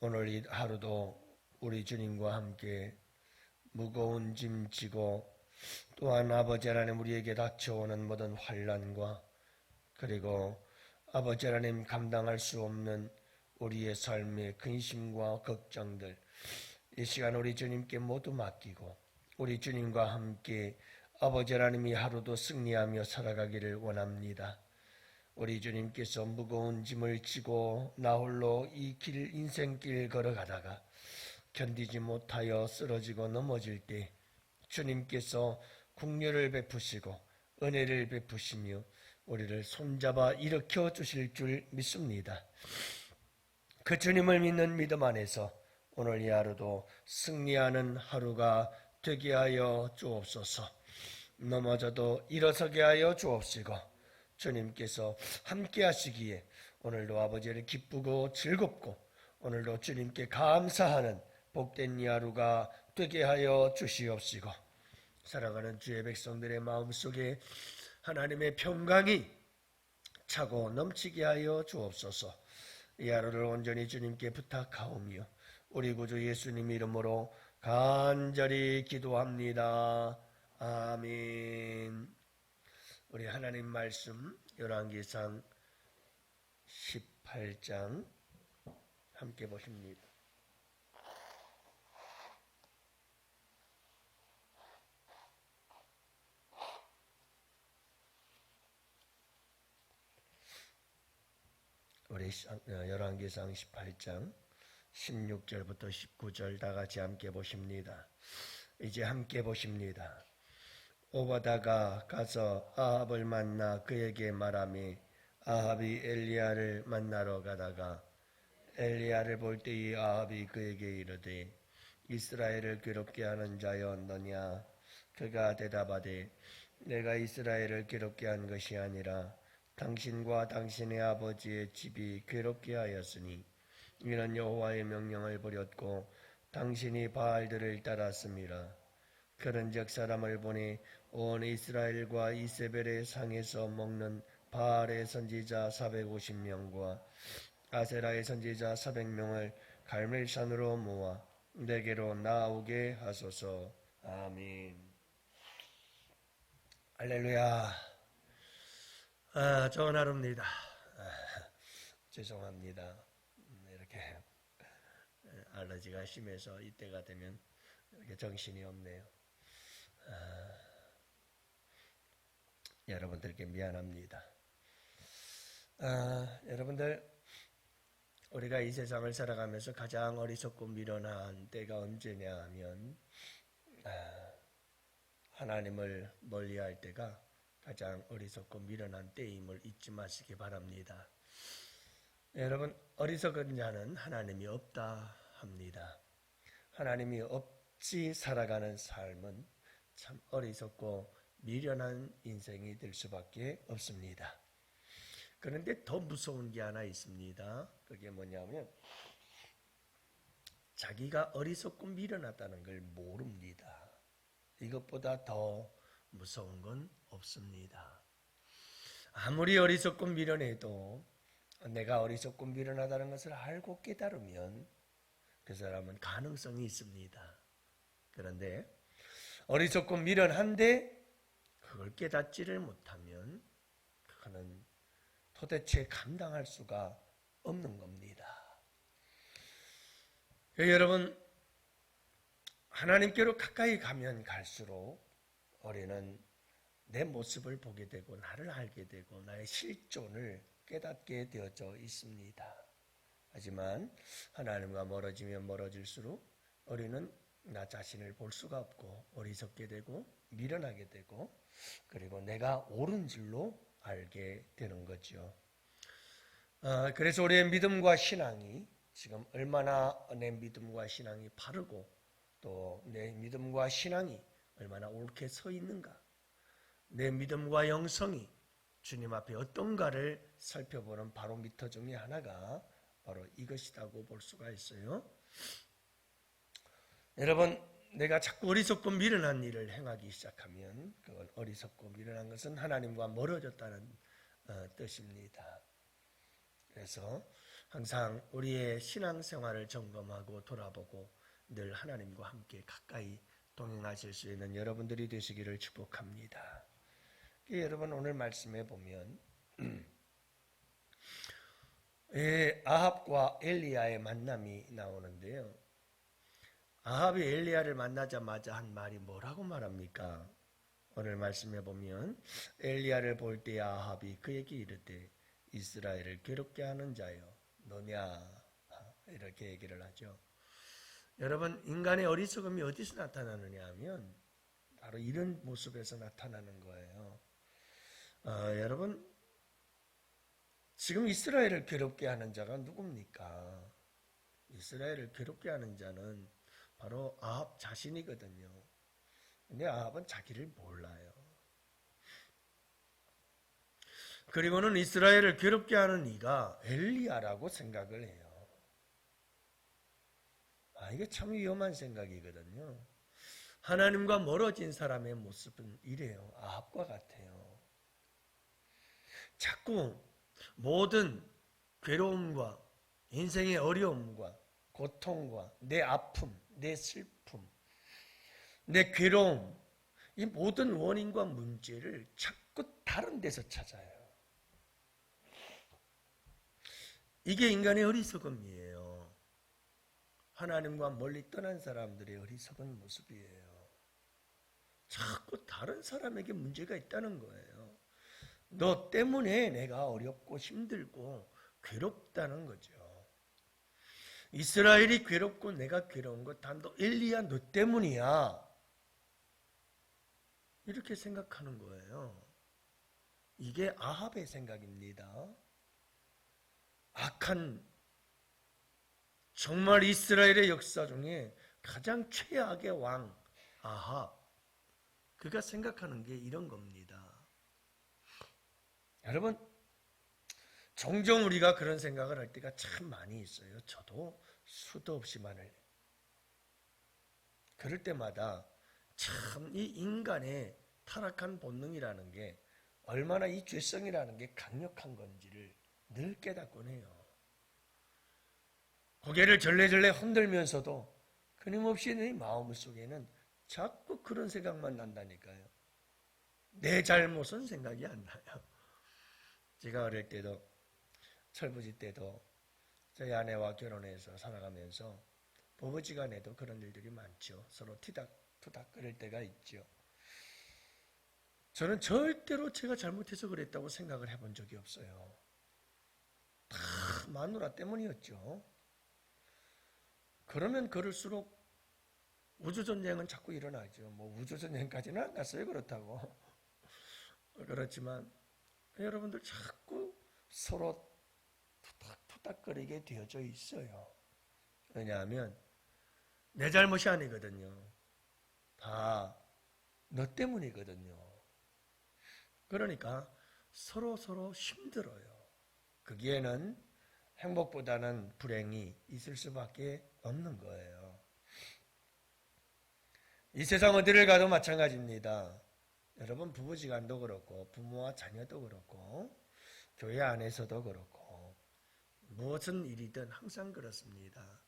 오늘 이 하루도 우리 주님과 함께 무거운 짐 지고 또한 아버지 하나님 우리에게 닥쳐오는 모든 환란과 그리고 아버지 하나님 감당할 수 없는 우리의 삶의 근심과 걱정들 이 시간 우리 주님께 모두 맡기고 우리 주님과 함께 아버지 하나님이 하루도 승리하며 살아가기를 원합니다. 우리 주님께서 무거운 짐을 지고 나홀로 이 길 인생길 걸어가다가 견디지 못하여 쓰러지고 넘어질 때 주님께서 국률을 베푸시고 은혜를 베푸시며 우리를 손잡아 일으켜 주실 줄 믿습니다. 그 주님을 믿는 믿음 안에서 오늘 이 하루도 승리하는 하루가 되게 하여 주옵소서. 넘어져도 일어서게 하여 주옵시고 주님께서 함께 하시기에 오늘도 아버지를 기쁘고 즐겁고 오늘도 주님께 감사하는 복된 이 하루가 되게 하여 주시옵시고 살아가는 주의 백성들의 마음속에 하나님의 평강이 차고 넘치게 하여 주옵소서 이 하루를 온전히 주님께 부탁하오며 우리 구주 예수님 이름으로 간절히 기도합니다. 아멘. 우리 하나님 말씀 열왕기상 18장 함께 보십니다. 우리 어, 열왕기상 18장 16절부터 19절 다 같이 함께 보십니다. 이제 함께 보십니다. 오바다가 가서 아합을 만나 그에게 말하며 아합이 엘리야를 만나러 가다가 엘리야를 볼 때이 아합이 그에게 이르되 이스라엘을 괴롭게 하는 자였느냐 그가 대답하되 내가 이스라엘을 괴롭게 한 것이 아니라 당신과 당신의 아버지의 집이 괴롭게 하였으니 이는 여호와의 명령을 버렸고 당신이 바알들을 따랐습니다. 그런즉 사람을 보내 온 이스라엘과 이세벨의 상에서 먹는 바알의 선지자 450명과 아세라의 선지자 400명을 갈멜산으로 모아 내게로 나오게 하소서. 아멘. 할렐루야. 아, 좋은 하루입니다. 아, 죄송합니다. 음, 이렇게 알러지가 심해서 이때가 되면 이렇게 정신이 없네요. 아, 여러분들께 미안합니다. 아, 여러분들 우리가 이 세상을 살아가면서 가장 어리석고 미련한 때가 언제냐 하면 아, 하나님을 멀리할 때가 가장 어리석고 미련한 때임을 잊지 마시기 바랍니다. 여러분 어리석은 자는 하나님이 없다 합니다. 하나님이 없이 살아가는 삶은 참 어리석고 미련한 인생이 될 수밖에 없습니다. 그런데 더 무서운 게 하나 있습니다. 그게 뭐냐면 자기가 어리석고 미련하다는 걸 모릅니다. 이것보다 더 무서운 건 없습니다. 아무리 어리석고 미련해도 내가 어리석고 미련하다는 것을 알고 깨달으면 그 사람은 가능성이 있습니다. 그런데 어리석고 미련한데 그걸 깨닫지를 못하면 그거는 도대체 감당할 수가 없는 겁니다. 여러분 하나님께로 가까이 가면 갈수록 우리는 내 모습을 보게 되고 나를 알게 되고 나의 실존을 깨닫게 되어져 있습니다. 하지만 하나님과 멀어지면 멀어질수록 우리는 나 자신을 볼 수가 없고 어리석게 되고 미련하게 되고 그리고 내가 옳은 줄로 알게 되는 거죠. 어, 그래서 우리의 믿음과 신앙이 지금 얼마나 내 믿음과 신앙이 바르고 또 내 믿음과 신앙이 얼마나 옳게 서 있는가. 내 믿음과 영성이 주님 앞에 어떤가를 살펴보는 바로 미터 중에 하나가 바로 이것이라고 볼 수가 있어요. 여러분, 내가 자꾸 어리석고 미련한 일을 행하기 시작하면 그건 어리석고 미련한 것은 하나님과 멀어졌다는 어, 뜻입니다. 그래서 항상 우리의 신앙생활을 점검하고 돌아보고 늘 하나님과 함께 가까이 동행하실 수 있는 여러분들이 되시기를 축복합니다. 여러분 오늘 말씀해 보면 예, 아합과 엘리야의 만남이 나오는데요. 아합이 엘리야를 만나자마자 한 말이 뭐라고 말합니까? 오늘 말씀해 보면 엘리야를 볼 때 아합이 그에게 이르되 이스라엘을 괴롭게 하는 자여 너냐 이렇게 얘기를 하죠. 여러분 인간의 어리석음이 어디서 나타나느냐 하면 바로 이런 모습에서 나타나는 거예요. 어, 여러분 지금 이스라엘을 괴롭게 하는 자가 누굽니까? 이스라엘을 괴롭게 하는 자는 바로 아합 자신이거든요. 근데 아합은 자기를 몰라요. 그리고는 이스라엘을 괴롭게 하는 이가 엘리야라고 생각을 해요. 아, 이게 참 위험한 생각이거든요. 하나님과 멀어진 사람의 모습은 이래요. 아합과 같아요. 자꾸 모든 괴로움과 인생의 어려움과 고통과 내 아픔, 내 슬픔, 내 괴로움, 이 모든 원인과 문제를 자꾸 다른 데서 찾아요. 이게 인간의 어리석음이에요. 하나님과 멀리 떠난 사람들의 어리석은 모습이에요. 자꾸 다른 사람에게 문제가 있다는 거예요. 너 때문에 내가 어렵고 힘들고 괴롭다는 거죠. 이스라엘이 괴롭고 내가 괴로운 것 단도 엘리야 너 때문이야. 이렇게 생각하는 거예요. 이게 아합의 생각입니다. 악한 정말 이스라엘의 역사 중에 가장 최악의 왕 아합 그가 생각하는 게 이런 겁니다. 여러분 종종 우리가 그런 생각을 할 때가 참 많이 있어요. 저도 수도 없이 많을 그럴 때마다 참 이 인간의 타락한 본능이라는 게 얼마나 이 죄성이라는 게 강력한 건지를 늘 깨닫곤 해요. 고개를 절레절레 흔들면서도 끊임없이 내 마음 속에는 자꾸 그런 생각만 난다니까요. 내 잘못은 생각이 안 나요. 제가 어릴 때도 철부지 때도 저희 아내와 결혼해서 살아가면서 부부지간에도 그런 일들이 많죠. 서로 티닥투닥 그럴 때가 있죠. 저는 절대로 제가 잘못해서 그랬다고 생각을 해본 적이 없어요. 다 마누라 때문이었죠. 그러면 그럴수록 우주전쟁은 자꾸 일어나죠. 뭐 우주전쟁까지는 안 갔어요. 그렇다고. 그렇지만 여러분들 자꾸 서로 투닥투닥거리게 되어져 있어요. 왜냐하면 내 잘못이 아니거든요. 다 너 때문이거든요. 그러니까 서로 서로 힘들어요. 거기에는 행복보다는 불행이 있을 수밖에 없는 거예요. 이 세상 어디를 가도 마찬가지입니다. 여러분 부부지간도 그렇고 부모와 자녀도 그렇고 교회 안에서도 그렇고 무슨 일이든 항상 그렇습니다.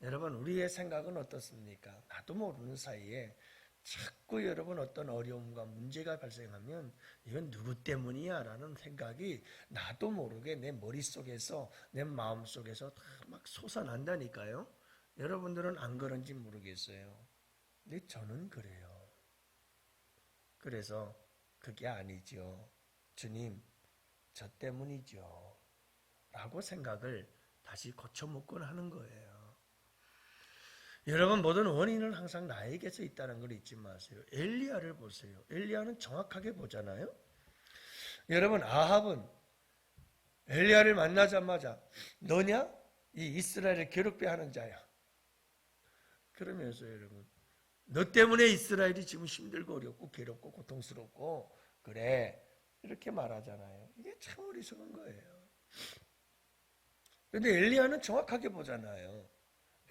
여러분 우리의 생각은 어떻습니까? 나도 모르는 사이에 자꾸 여러분 어떤 어려움과 문제가 발생하면 이건 누구 때문이야 라는 생각이 나도 모르게 내 머릿속에서 내 마음속에서 다 막 솟아난다니까요. 여러분들은 안 그런지 모르겠어요. 근데 저는 그래요. 그래서 그게 아니죠. 주님, 저 때문이죠. 라고 생각을 다시 고쳐먹곤 하는 거예요. 여러분 모든 원인은 항상 나에게서 있다는 걸 잊지 마세요. 엘리야를 보세요. 엘리야는 정확하게 보잖아요. 여러분 아합은 엘리야를 만나자마자 너냐? 이 이스라엘을 괴롭게 하는 자야. 그러면서 여러분 너 때문에 이스라엘이 지금 힘들고 어렵고 괴롭고 고통스럽고 그래 이렇게 말하잖아요. 이게 참 어리석은 거예요. 그런데 엘리야는 정확하게 보잖아요.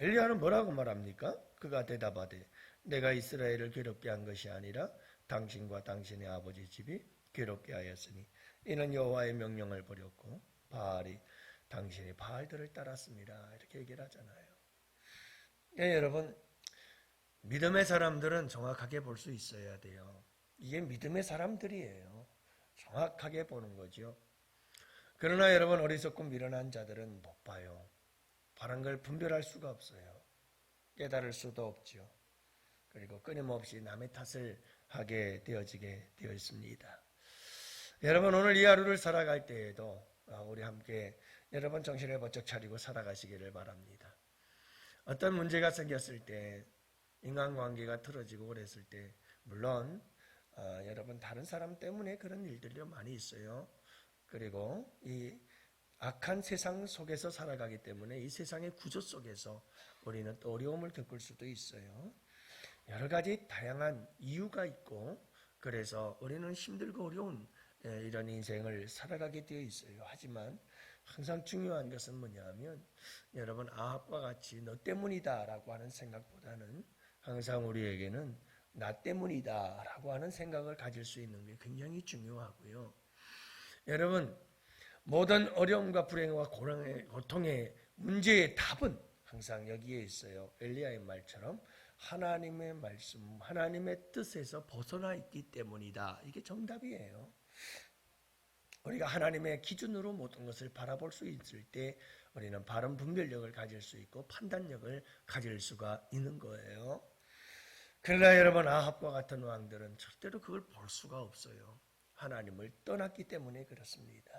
엘리야는 뭐라고 말합니까? 그가 대답하되 내가 이스라엘을 괴롭게 한 것이 아니라 당신과 당신의 아버지 집이 괴롭게 하였으니 이는 여호와의 명령을 버렸고 바알이 당신이 바알들을 따랐습니다. 이렇게 얘기를 하잖아요. 예, 여러분 믿음의 사람들은 정확하게 볼 수 있어야 돼요. 이게 믿음의 사람들이에요. 정확하게 보는 거죠. 그러나 여러분 어리석고 미련한 자들은 못 봐요. 바른 걸 분별할 수가 없어요. 깨달을 수도 없죠. 그리고 끊임없이 남의 탓을 하게 되어지게 되어 있습니다. 여러분 오늘 이 하루를 살아갈 때에도 아, 우리 함께 여러분 정신을 번쩍 차리고 살아가시기를 바랍니다. 어떤 문제가 생겼을 때 인간관계가 틀어지고 그랬을 때 물론 어, 여러분 다른 사람 때문에 그런 일들이 많이 있어요. 그리고 이 악한 세상 속에서 살아가기 때문에 이 세상의 구조 속에서 우리는 또 어려움을 겪을 수도 있어요. 여러 가지 다양한 이유가 있고 그래서 우리는 힘들고 어려운 예, 이런 인생을 살아가게 되어 있어요. 하지만 항상 중요한 것은 뭐냐면 여러분 아합과 같이 너 때문이다라고 하는 생각보다는 항상 우리에게는 나 때문이다라고 하는 생각을 가질 수 있는 게 굉장히 중요하고요. 여러분 모든 어려움과 불행과 고랑의 고통의 문제의 답은 항상 여기에 있어요. 엘리야의 말처럼 하나님의 말씀, 하나님의 뜻에서 벗어나 있기 때문이다. 이게 정답이에요. 우리가 하나님의 기준으로 모든 것을 바라볼 수 있을 때 우리는 바른 분별력을 가질 수 있고 판단력을 가질 수가 있는 거예요. 그러나 여러분 아합과 같은 왕들은 절대로 그걸 볼 수가 없어요. 하나님을 떠났기 때문에 그렇습니다.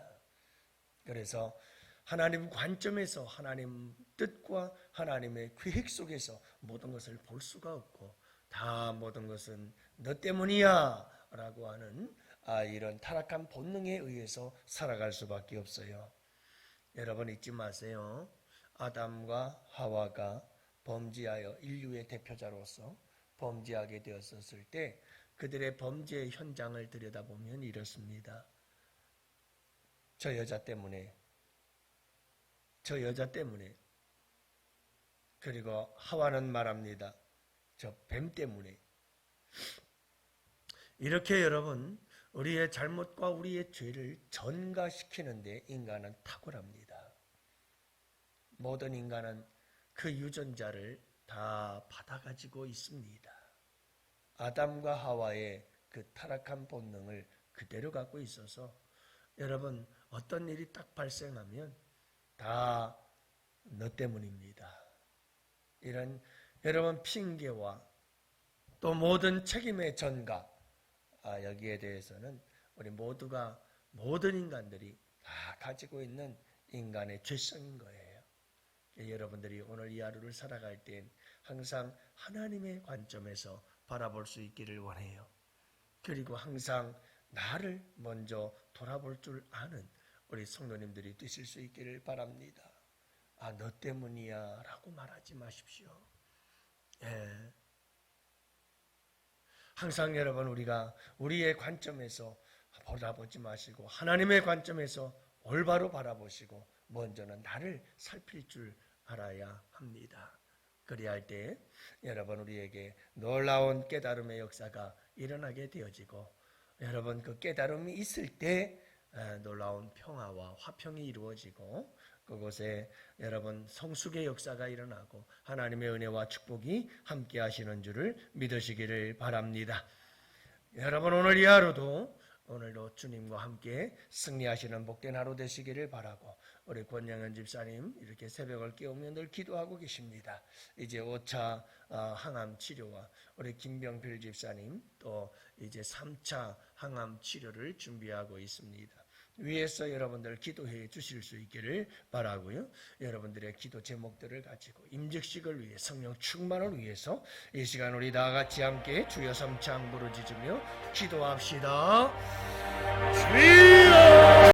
그래서 하나님 관점에서 하나님 뜻과 하나님의 계획 속에서 모든 것을 볼 수가 없고 다 모든 것은 너 때문이야 라고 하는 아, 이런 타락한 본능에 의해서 살아갈 수밖에 없어요. 여러분 잊지 마세요. 아담과 하와가 범죄하여 인류의 대표자로서 범죄하게 되었었을 때 그들의 범죄 현장을 들여다보면 이렇습니다. 저 여자 때문에 저 여자 때문에 그리고 하와는 말합니다. 저 뱀 때문에 이렇게 여러분 우리의 잘못과 우리의 죄를 전가시키는데 인간은 탁월합니다. 모든 인간은 그 유전자를 다 받아가지고 있습니다. 아담과 하와의 그 타락한 본능을 그대로 갖고 있어서 여러분 어떤 일이 딱 발생하면 다 너 때문입니다. 이런 여러분 핑계와 또 모든 책임의 전가 아, 여기에 대해서는 우리 모두가 모든 인간들이 다 가지고 있는 인간의 죄성인 거예요. 여러분들이 오늘 이 하루를 살아갈 땐 항상 하나님의 관점에서 바라볼 수 있기를 원해요. 그리고 항상 나를 먼저 돌아볼 줄 아는 우리 성도님들이 되실 수 있기를 바랍니다. 아, 너 때문이야 라고 말하지 마십시오. 예. 항상 여러분 우리가 우리의 관점에서 바라보지 마시고 하나님의 관점에서 올바로 바라보시고 먼저는 나를 살필 줄 알아야 합니다. 그리야 할때 여러분 우리에게 놀라운 깨달음의 역사가 일어나게 되어지고 여러분 그 깨달음이 있을 때 놀라운 평화와 화평이 이루어지고 그곳에 여러분 성숙의 역사가 일어나고 하나님의 은혜와 축복이 함께 하시는 줄을 믿으시기를 바랍니다. 여러분 오늘 이 하루도 오늘도 주님과 함께 승리하시는 복된 하루 되시기를 바라고 우리 권영현 집사님 이렇게 새벽을 깨우며 늘 기도하고 계십니다. 이제 5차 어, 항암 치료와 우리 김병필 집사님 또 이제 3차 항암 치료를 준비하고 있습니다. 위에서 여러분들 기도해 주실 수 있기를 바라고요. 여러분들의 기도 제목들을 가지고 임직식을 위해 성령 충만을 위해서 이 시간 우리 다 같이 함께 주여 삼창 부르짖으며 기도합시다. 주여